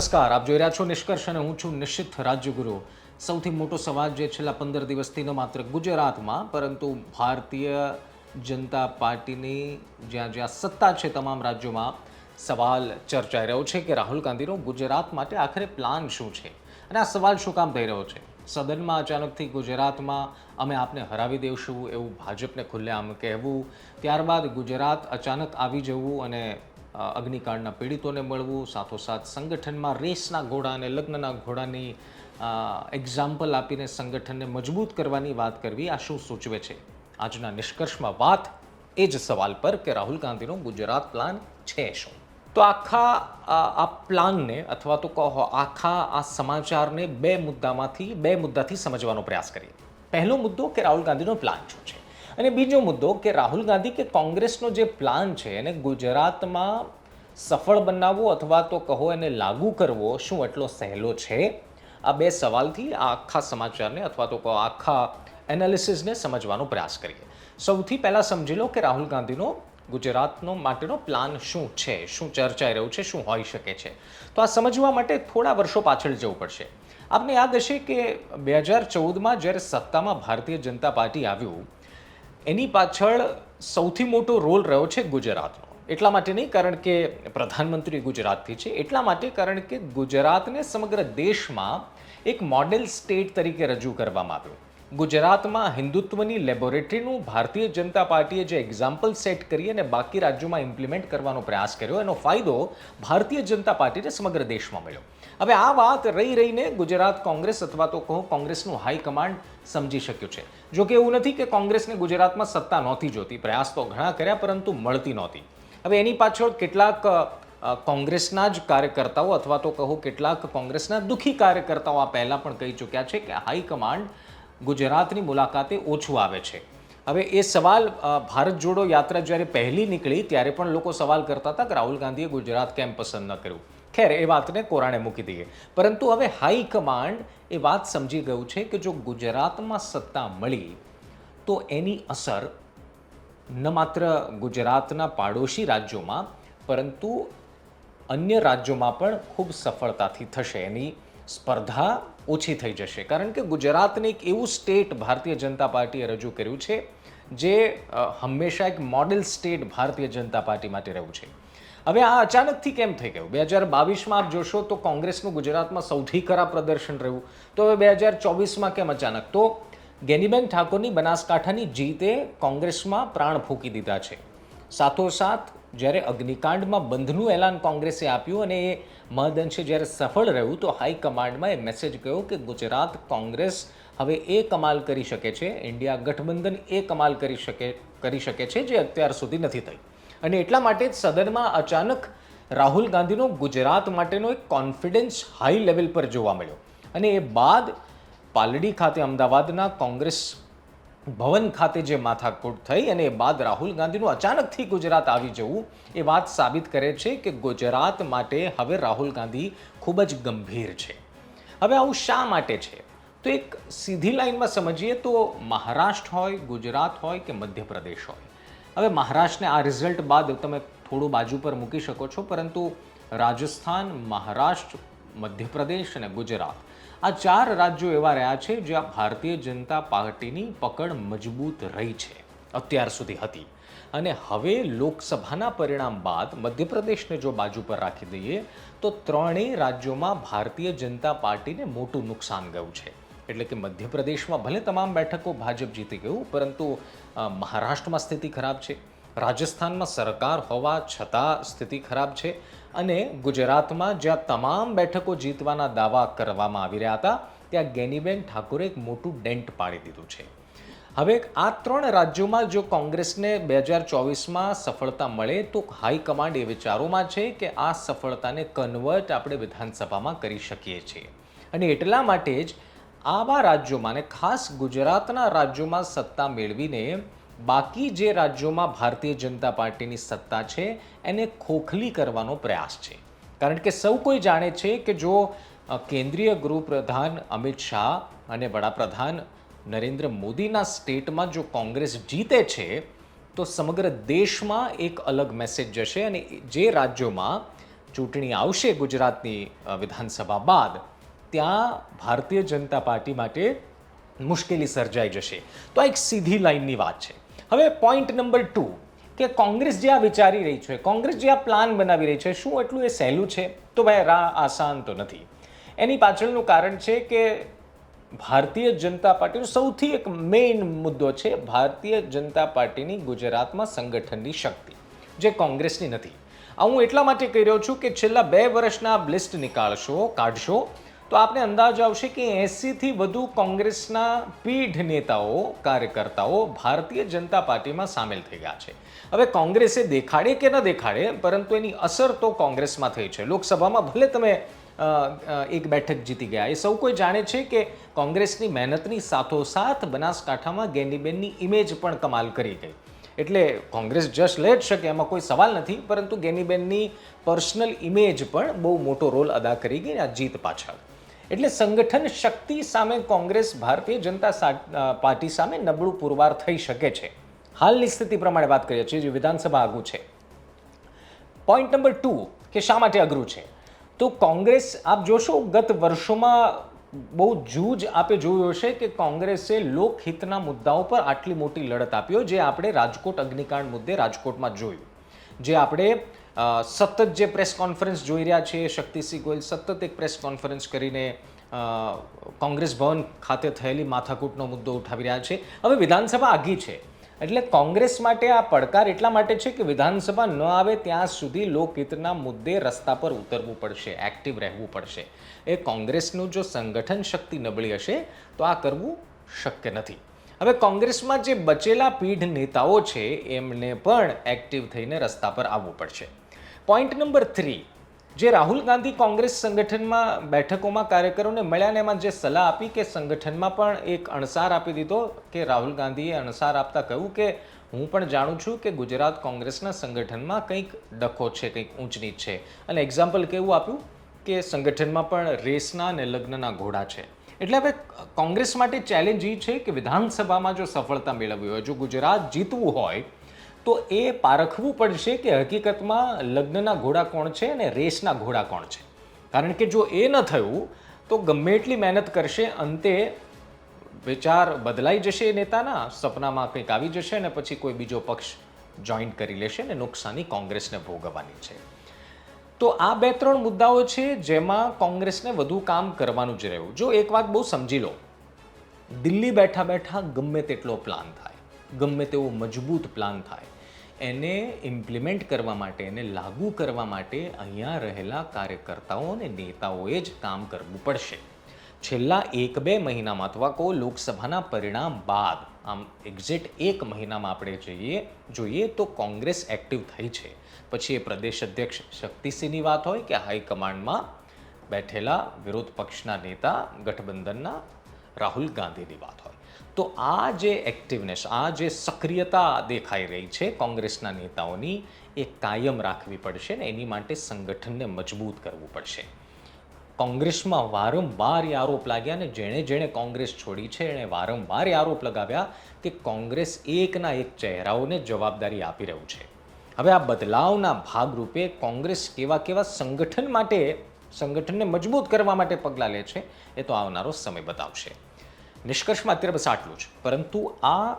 નમસ્કાર, આપ જોઈ રહ્યા છો નિષ્કર્ષ અને હું છું નિશ્ચિત રાજ્યગુરુ સૌથી મોટો સવાલ જે છેલ્લા પંદર દિવસથી ન માત્ર ગુજરાતમાં, પરંતુ ભારતીય જનતા પાર્ટીની જ્યાં જ્યાં સત્તા છે તમામ રાજ્યોમાં, સવાલ ચર્ચાઈ રહ્યો છે કે રાહુલ ગાંધીનો ગુજરાત માટે આખરે પ્લાન શું છે? અને આ સવાલ શું કામ થઈ રહ્યો છે? સદનમાં અચાનકથી ગુજરાતમાં અમે આપને હરાવી દેશું એવું ભાજપને ખુલ્લેઆમ કહેવું, ત્યારબાદ ગુજરાત અચાનક આવી જવું અને અગ્નિકાંડના પીડિતોને મળવું, સાથોસાથ સંગઠનમાં રેસના ઘોડા અને લગ્નના ઘોડાની એક્ઝામ્પલ આપીને સંગઠનને મજબૂત કરવાની વાત કરવી આ શું સૂચવે છે? આજના નિષ્કર્ષમાં વાત એ જ સવાલ પર કે રાહુલ ગાંધીનો ગુજરાત પ્લાન છે શું? તો આખા, આ પ્લાનને અથવા તો કહો આખા, આ સમાચારને બે મુદ્દામાંથી, બે મુદ્દાથી સમજવાનો પ્રયાસ કરીએ. પહેલો મુદ્દો કે રાહુલ ગાંધીનો પ્લાન શું છે? અને બીજો મુદ્દો કે રાહુલ ગાંધી કે કોંગ્રેસનો જે પ્લાન છે એને ગુજરાતમાં સફળ બનાવવો અથવા તો કહો એને લાગુ કરવો શું એટલો સહેલો છે? આ બે સવાલથી આ આખા સમાચારને અથવા તો કહો આખા એનાલિસિસને સમજવાનો પ્રયાસ કરીએ. સૌથી પહેલાં સમજી લો કે રાહુલ ગાંધીનો ગુજરાતનો માટેનો પ્લાન શું છે? શું ચર્ચાઈ રહ્યું છે? શું હોઈ શકે છે? તો આ સમજવા માટે થોડા વર્ષો પાછળ જવું પડશે. આપને યાદ હશે કે બે હજાર ચૌદમાં જ્યારે સત્તામાં ભારતીય જનતા પાર્ટી આવ્યું એની પાછળ સૌથી મોટો રોલ રહ્યો છે ગુજરાતનો. એટલા માટે નહીં, કારણ કે પ્રધાનમંત્રી ગુજરાતથી છે. એટલા માટે કારણ કે ગુજરાતને સમગ્ર દેશમાં એક મોડેલ સ્ટેટ તરીકે રજૂ કરવામાં આવ્યું. ગુજરાતમાં હિન્દુત્વની લેબોરેટરીનું ભારતીય જનતા પાર્ટીએ જે એક્ઝામ્પલ સેટ કરી અને બાકી રાજ્યોમાં ઇમ્પ્લિમેન્ટ કરવાનો પ્રયાસ કર્યો, એનો ફાયદો ભારતીય જનતા પાર્ટીને સમગ્ર દેશમાં મળ્યો. હવે આ વાત રહી રહીને ગુજરાત કોંગ્રેસ અથવા તો કહો કોંગ્રેસનું હાઈકમાન્ડ સમજી શક્યું છે. જો કે એવું નથી કે કોંગ્રેસને ગુજરાતમાં સત્તા નહોતી જોતી, પ્રયાસ તો ઘણા કર્યા પરંતુ મળતી નહોતી. હવે એની પાછળ કેટલાક કોંગ્રેસના જ કાર્યકર્તાઓ અથવા તો કહો કેટલાક કોંગ્રેસના દુઃખી કાર્યકર્તાઓ આ પહેલાં પણ કહી ચૂક્યા છે કે હાઈકમાન્ડ ગુજરાતની મુલાકાતે ઓછું આવે છે. હવે એ સવાલ ભારત જોડો યાત્રા જ્યારે પહેલી નીકળી ત્યારે પણ લોકો સવાલ કરતા હતા કે રાહુલ ગાંધીએ ગુજરાત કેમ પસંદ ન કર્યું? ખેર, એ વાતને કોરાણે મૂકી દઈએ પરંતુ હવે હાઈકમાન્ડ એ વાત સમજી ગયું છે કે જો ગુજરાતમાં સત્તા મળી, તો એની અસર ન માત્ર ગુજરાતના પાડોશી રાજ્યોમાં, પરંતુ અન્ય રાજ્યોમાં પણ ખૂબ સફળતાથી થશે. એની સ્પર્ધા ઓછી થઈ જશે. કારણ કે ગુજરાતને એક એવું સ્ટેટ ભારતીય જનતા પાર્ટીએ રજૂ કર્યું છે, જે હંમેશા એક model state Bharatiya Janata party માટે રહ્યું છે. હવે આ અચાનકથી કેમ થઈ ગયું? બે હજાર બાવીસમાં આપ જોશો તો કોંગ્રેસનું ગુજરાતમાં સૌથી ખરાબ પ્રદર્શન રહ્યું. તો હવે બે હજાર ચોવીસમાં કેમ અચાનક? તો ગેનીબેન ઠાકોરની બનાસકાંઠાની જીતે કોંગ્રેસમાં પ્રાણ ફૂંકી દીધા છે. સાથોસાથ, જ્યારે અગ્નિકાંડમાં બંધનું એલાન કોંગ્રેસે આપ્યું અને એ મહદઅંશે જ્યારે સફળ રહ્યું, તો હાઈકમાન્ડમાં એ મેસેજ ગયો કે ગુજરાત કોંગ્રેસ હવે એ કમાલ કરી શકે છે, ઇન્ડિયા ગઠબંધન એ કમાલ કરી શકે કરી શકે છે, જે અત્યાર સુધી નથી થઈ. અને એટલા માટે જ સદનમાં અચાનક રાહુલ ગાંધીનો ગુજરાત માટેનો એક કોન્ફિડન્સ હાઈ લેવલ પર જોવા મળ્યો. અને એ બાદ પાલડી ખાતે અમદાવાદના કોંગ્રેસ ભવન ખાતે જે માથાકૂટ થઈ અને એ બાદ રાહુલ ગાંધીનું અચાનકથી ગુજરાત આવી જવું, એ વાત સાબિત કરે છે કે ગુજરાત માટે હવે રાહુલ ગાંધી ખૂબ જ ગંભીર છે. હવે આવું શા માટે છે? તો એક સીધી લાઈનમાં સમજીએ તો મહારાષ્ટ્ર હોય, ગુજરાત હોય કે મધ્યપ્રદેશ હોય. હવે મહારાષ્ટ્રને આ રિઝલ્ટ બાદ તમે થોડું બાજુ પર મૂકી શકો છો, પરંતુ રાજસ્થાન, મહારાષ્ટ્ર, મધ્યપ્રદેશ અને ગુજરાત આ ચાર રાજ્યો એવા રહ્યા છે જ્યાં ભારતીય જનતા પાર્ટીની પકડ મજબૂત રહી છે, અત્યાર સુધી હતી. અને હવે લોકસભાના પરિણામ બાદ મધ્યપ્રદેશને જો બાજુ પર રાખી દઈએ, તો ત્રણેય રાજ્યોમાં ભારતીય જનતા પાર્ટીને મોટું નુકસાન ગયું છે. એટલે કે મધ્યપ્રદેશમાં ભલે તમામ બેઠકો ભાજપ જીતી ગયું, પરંતુ મહારાષ્ટ્રમાં સ્થિતિ ખરાબ છે. રાજસ્થાનમાં સરકાર હોવા છતાં સ્થિતિ ખરાબ છે અને ગુજરાતમાં જ્યાં તમામ બેઠકો જીતવાના દાવા કરવામાં આવી રહ્યા હતા, ત્યાં ગેનીબેન ઠાકુરે એક મોટું ડેન્ટ પાડી દીધું છે. હવે આ ત્રણ રાજ્યોમાં જો કોંગ્રેસને બે હજાર ચોવીસમાં સફળતા મળે, તો હાઈકમાન્ડ એ વિચારોમાં છે કે આ સફળતાને કન્વર્ટ આપણે વિધાનસભામાં કરી શકીએ છીએ. અને એટલા માટે જ આવા રાજ્યોમાં અને ખાસ ગુજરાતના રાજ્યોમાં સત્તા મેળવીને બાકી જે રાજ્યોમાં ભારતીય જનતા પાર્ટીની સત્તા છે, એને ખોખલી કરવાનો પ્રયાસ છે. કારણ કે સૌ કોઈ જાણે છે કે જો કેન્દ્રીય ગૃહપ્રધાન અમિત શાહ અને વડાપ્રધાન નરેન્દ્ર મોદીના સ્ટેટમાં જો કોંગ્રેસ જીતે છે, તો સમગ્ર દેશમાં એક અલગ મેસેજ જશે અને જે રાજ્યોમાં ચૂંટણી આવશે ગુજરાતની વિધાનસભા બાદ ત્યાં ભારતીય જનતા પાર્ટી માટે મુશ્કેલી સર્જાઈ જશે. તો આ એક સીધી લાઈનની વાત છે. હવે પોઈન્ટ નંબર ટુ કે કોંગ્રેસ જે આ વિચારી રહી છે, કોંગ્રેસ જે આ પ્લાન બનાવી રહી છે, શું એટલું એ સહેલું છે? તો ભાઈ, રાહ આસાન તો નથી. એની પાછળનું કારણ છે કે ભારતીય જનતા પાર્ટીનો સૌથી એક મેઇન મુદ્દો છે ભારતીય જનતા પાર્ટીની ગુજરાતમાં સંગઠનની શક્તિ, જે કોંગ્રેસની નથી. આ હું એટલા માટે કહી રહ્યો છું કે છેલ્લા બે વર્ષના બ્લિસ્ટ લિસ્ટ નીકાળશો, કાઢશો તો આપને અંદાજ આવશે કે એંસીથી વધુ કોંગ્રેસના પીઢ નેતાઓ, કાર્યકર્તાઓ ભારતીય જનતા પાર્ટીમાં સામેલ થઈ ગયા છે. હવે કોંગ્રેસે દેખાડે કે ન દેખાડે, પરંતુ એની અસર તો કોંગ્રેસમાં થઈ છે. લોકસભામાં ભલે તમે એક બેઠક જીતી ગયા, એ સૌ કોઈ જાણે છે કે કોંગ્રેસની મહેનતની સાથોસાથ બનાસકાંઠામાં ગેનીબેનની ઇમેજ પણ કમાલ કરી ગઈ. એટલે કોંગ્રેસ જસ્ટ લઈ જ શકે, એમાં કોઈ સવાલ નથી, પરંતુ ગેનીબેનની પર્સનલ ઇમેજ પણ બહુ મોટો રોલ અદા કરી ગઈ આ જીત પાછળ. એટલે સંગઠન શક્તિ સામે કોંગ્રેસ, ભારતીય જનતા પાર્ટી સામે નબળું પુરવાર થઈ શકે છે. હાલની સ્થિતિ પ્રમાણે વાત કરીએ છીએ, જે વિધાનસભા આગું છે. પોઈન્ટ નંબર ટુ કે શા માટે અઘરું છે? તો કોંગ્રેસ, આપ જોશો, ગત વર્ષોમાં બહુ જૂજ આપે જોયું હશે કે કોંગ્રેસે લોકહિતના મુદ્દાઓ પર આટલી મોટી લડત આપ્યો જે આપણે રાજકોટ અગ્નિકાંડ મુદ્દે રાજકોટમાં જોયું. જે આપણે સતત જે પ્રેસ કોન્ફરન્સ જોઈ રહ્યા છીએ શક્તિસિંહ ગોયલ, સતત એક પ્રેસ કોન્ફરન્સ કરીને કોંગ્રેસ ભવન ખાતે થયેલી માથાકૂટનો મુદ્દો ઉઠાવી રહ્યા છે. હવે વિધાનસભા આગી છે. એટલે કોંગ્રેસ માટે આ પડકાર એટલા માટે છે કે વિધાનસભા ન આવે ત્યાં સુધી લોકહિતના મુદ્દે રસ્તા પર ઉતરવું પડશે, એક્ટિવ રહેવું પડશે. એ કોંગ્રેસનું જો સંગઠન શક્તિ નબળી હશે, તો આ કરવું શક્ય નથી. હવે કોંગ્રેસમાં જે બચેલા પીઢ નેતાઓ છે, એમને પણ એક્ટિવ થઈને રસ્તા પર આવવું પડશે. પોઈન્ટ નંબર થ્રી જે રાહુલ ગાંધી કોંગ્રેસ સંગઠનમાં બેઠકોમાં કાર્યકરોને મળ્યા ને એમાં જે સલાહ આપી કે સંગઠનમાં પણ એક અણસાર આપી દીધો કે રાહુલ ગાંધીએ અણસાર આપતા કહ્યું કે હું પણ જાણું છું કે ગુજરાત કોંગ્રેસના સંગઠનમાં કંઈક ડખો છે, કંઈક ઊંચની છે. અને એક્ઝામ્પલ કેવું આપ્યું? કે સંગઠનમાં પણ રેસના અને લગ્નના ઘોડા છે. એટલે હવે કોંગ્રેસ માટે ચેલેન્જ એ છે કે વિધાનસભામાં જો સફળતા મેળવવી હોય, જો ગુજરાત જીતવું હોય તો એ પારખવું પડશે કે હકીકતમાં લગ્નના ઘોડા કોણ છે અને રેસના ઘોડા કોણ છે? કારણ કે જો એ ન થયું, તો ગમે એટલી મહેનત કરશે, અંતે વિચાર બદલાઈ જશે નેતાના, સપનામાં કંઈક આવી જશે અને પછી કોઈ બીજો પક્ષ જોઈન્ટ કરી લેશે અને નુકસાની કોંગ્રેસને ભોગવવાની છે. તો આ બે ત્રણ મુદ્દાઓ છે જેમાં કોંગ્રેસને વધુ કામ કરવાનું જ રહ્યું. જો એક વાત બહુ સમજી લો. દિલ્હી બેઠા બેઠા ગમે તેટલો પ્લાન થાય. ગમે તેવો મજબૂત પ્લાન થાય. એને ઇમ્પ્લિમેન્ટ કરવા માટે, એને લાગુ કરવા માટે અહીંયા રહેલા કાર્યકર્તાઓ અને નેતાઓએ જ કામ કરવું પડશે. છેલ્લા એક બે મહિનામાં અથવા કહો લોકસભાના પરિણામ બાદ, આમ એક્ઝેક્ટ એક મહિનામાં આપણે જઈએ, જોઈએ તો કોંગ્રેસ એક્ટિવ થઈ છે. પછી એ પ્રદેશ અધ્યક્ષ શક્તિસિંહની વાત હોય કે હાઈકમાન્ડમાં બેઠેલા વિરોધ પક્ષના નેતા ગઠબંધનના રાહુલ ગાંધીની વાત હોય. તો આ જે એક્ટિવનેસ આ જે સક્રિયતા દેખાઈ રહી છે કોંગ્રેસના નેતાઓની, એ કાયમ રાખવી પડશે ને એની માટે સંગઠનને મજબૂત કરવું પડશે. કોંગ્રેસમાં વારંવાર એ આરોપ લાગ્યા ને જેણે જેણે કોંગ્રેસ છોડી છે, એણે વારંવાર એ આરોપ લગાવ્યા કે કોંગ્રેસ એકના એક ચહેરાઓને જવાબદારી આપી રહ્યું છે. હવે આ બદલાવના ભાગરૂપે કોંગ્રેસ કેવા કેવા સંગઠન માટે, સંગઠનને મજબૂત કરવા માટે પગલાં લે છે, એ તો આવનારો સમય બતાવશે. નિષ્કર્ષમાં અત્યારે બસ આટલું જ. પરંતુ આ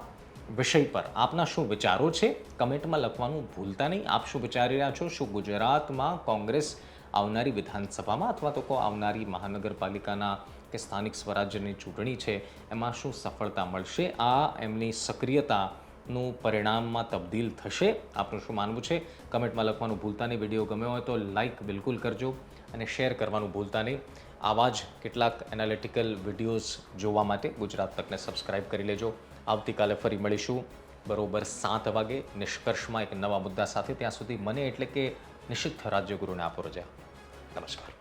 વિષય પર આપના શું વિચારો છે? કમેન્ટમાં લખવાનું ભૂલતા નહીં. આપ શું વિચારી રહ્યા છો? શું ગુજરાતમાં કોંગ્રેસ આવનારી વિધાનસભામાં અથવા તો કો આવનારી મહાનગરપાલિકાના કે સ્થાનિક સ્વરાજ્યની ચૂંટણી છે, એમાં શું સફળતા મળશે? આ એમની સક્રિયતાનું પરિણામમાં તબદીલ થશે. આપનું શું માનવું છે? કમેન્ટમાં લખવાનું ભૂલતા નહીં. વીડિયો ગમ્યો હોય તો લાઈક બિલકુલ કરજો. અને શેર કરવાનું ભૂલતા નહીં. આવા જ કેટલાક એનાલિટિકલ વિડીયોઝ જોવા માટે ગુજરાત તકને સબસ્ક્રાઇબ કરી લેજો. આવતીકાલે ફરી મળીશું બરોબર સાત વાગે નિષ્કર્ષમાં એક નવા મુદ્દા સાથે. ત્યાં સુધી મને એટલે કે નિષિદ્ધ રાજ્યગુરુને આપો રજા. નમસ્કાર.